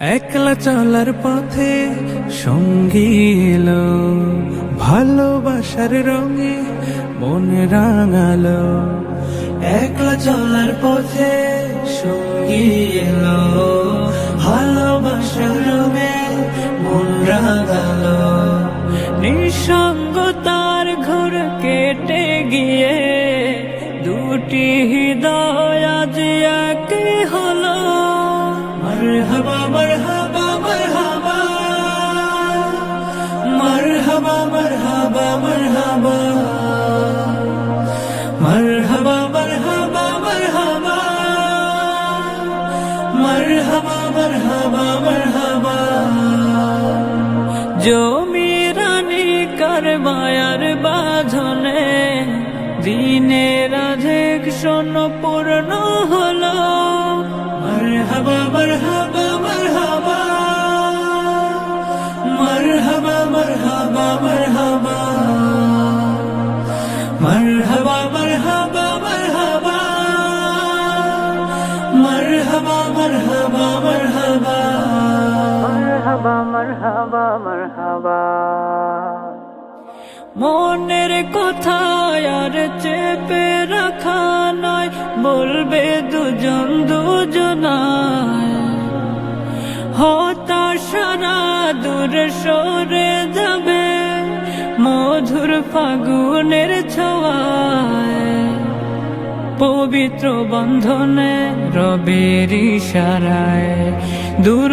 একলা চলার পথে সঙ্গী এলো, ভালোবাসার রঙে মন রাঙালো। একলা চলার পথে সঙ্গী এলো, ভালোবাসার রঙে মন রাঙালো। নিঃসঙ্গতার ঘর কেটে গিয়ে দুটি হৃদয় আজ এক হলো। মারহাবা। মারহাবা মারহাবা মারহাবা মারহাবা মারহাবা মারহাবা মারহাবা মারহাবা মারহাবা জমিরানি কারবায়ার বাঁধনে দিনের অধিক শোন পূর্ণ মনের কথা আর চেপে রাখা নয় বলবে দুজন দুজনায়। হতাশারা দূর সরে মধুর ফাগুনের ছোঁয়ায় পবিত্র বন্ধনে রবের ইশারায় দূর